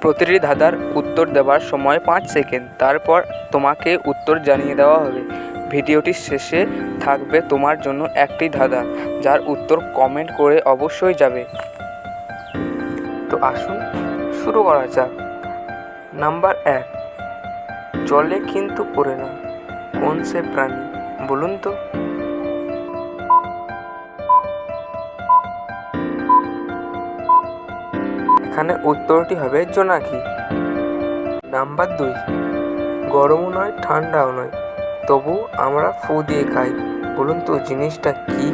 প্রতিটি ধাঁধার উত্তর দেওয়ার সময় পাঁচ সেকেন্ড। তারপর তোমাকে উত্তর জানিয়ে দেওয়া হবে। ভিডিওটির শেষে থাকবে তোমার জন্য একটি ধাঁধা, যার উত্তর কমেন্ট করে অবশ্যই যাবে। তো আসুন শুরু করা যাক। নাম্বার এক, জলে কিন্তু পড়ে না। কোন সে প্রাণী? বলুন তো। এখানে উত্তরটি হবে জোনাকি। নাম্বার দুই, গরমও নয়, ঠান্ডাও নয়। তবু আমরা ফু দিয়ে খাই। বলুন তো, জিনিসটা কি?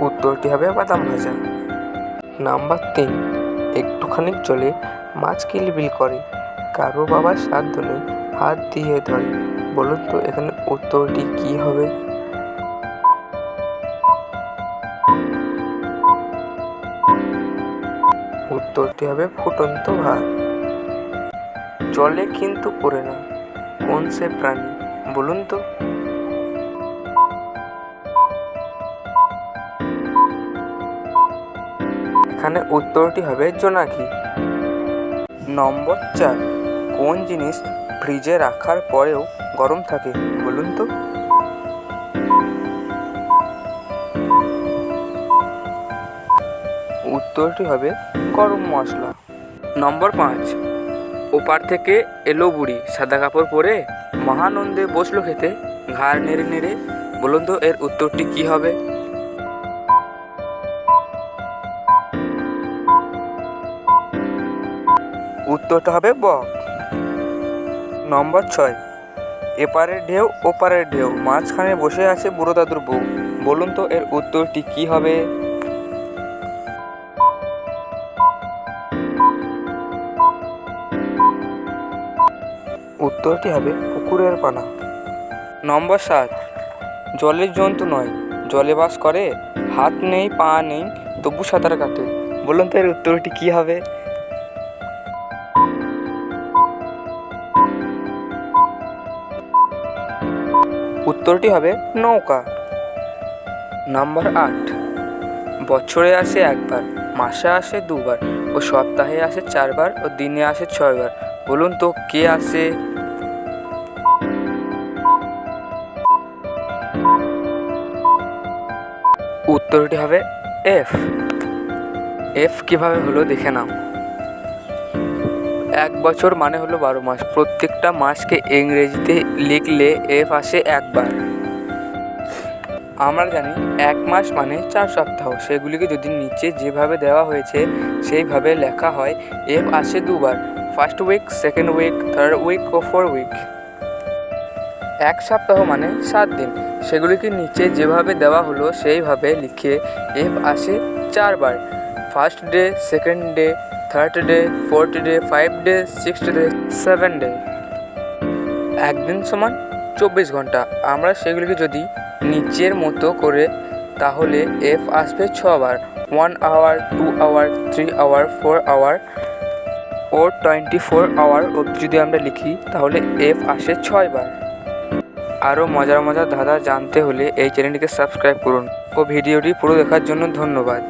উত্তরটি হবে বাদাম ভাজা। নাম্বার তিন, একটুখানি জলে মাছ কিলবিল করে। কারও বাবার সাধ্য নেই, হাত দিয়ে ধরে। বলুন তো, এখানে উত্তরটি কি হবে? উত্তরটি হবে ফুটন্ত ভাত। জলে কিন্তু পড়ে না, কোন সে প্রাণী, বলুন তো? এখানে উত্তরটি হবে জোনাকি। নম্বর চার, কোন জিনিস ফ্রিজে রাখার পরেও গরম থাকে, বলুন তো? উত্তরটি হবে গরম মশলা। নম্বর পাঁচ, ওপার থেকে এলো বুড়ি, সাদা কাপড় পরে মহানন্দে বসল খেতে, ঘাড় নেড়ে নেড়ে বলুন তো এর উত্তরটি কি হবে? উত্তরটা হবে বক নম্বর ছয়, এপারের ঢেউ, ওপারের ঢেউ, মাঝখানে বসে আছে বুড়ো দাদুর বউ। বলুন তো এর উত্তরটি কি হবে? উত্তরটি হবে পুকুরের পানা। নম্বর সাত, জলের জন্তু নয়। জলে বাস করে, হাত নেই, পা নেই, তবু সাঁতার কাটে। বলুন তো এর উত্তরটি কি হবে? উত্তরটি হবে নৌকা। নাম্বার আট, বছরে আসে একবার, মাসে আসে দুবার, ও সপ্তাহে আসে চারবার, ও দিনে আসে ছয়বার। বলুন তো, কে আসে উত্তরটি হবে এফ এফ কীভাবে হলো দেখে নাও। এক বছর মানে হলো বারো মাস। প্রত্যেকটা মাসকে ইংরেজিতে লিখলে এফ আসে একবার। আমরা জানি এক মাস মানে চার সপ্তাহ। সেগুলিকে যদি নিচে যেভাবে দেওয়া হয়েছে, সেইভাবে লেখা হয় এফ আসে দুবার। First week second week third week ও ফোর উইক এক সপ্তাহ মানে সাত দিন। সেগুলিকে নিচে যেভাবে দেওয়া হলো, সেইভাবে লিখে এফ আসে চারবার। First day second day third day fourth day five day six day seven day একদিন সমান চব্বিশ ঘণ্টা। আমরা সেগুলিকে যদি নিচের মতো করে, তাহলে এফ আসবে ছবার। One hour two hour three hour four hour ও টোয়েন্টি ফোর আওয়ার অবধি যদি আমরা লিখি, তাহলে এফ আসে ছয়বার আরও মজার মজার ধাঁধা জানতে হলে এই চ্যানেলটিকে সাবস্ক্রাইব করুন। ও ভিডিওটি পুরো দেখার জন্য ধন্যবাদ।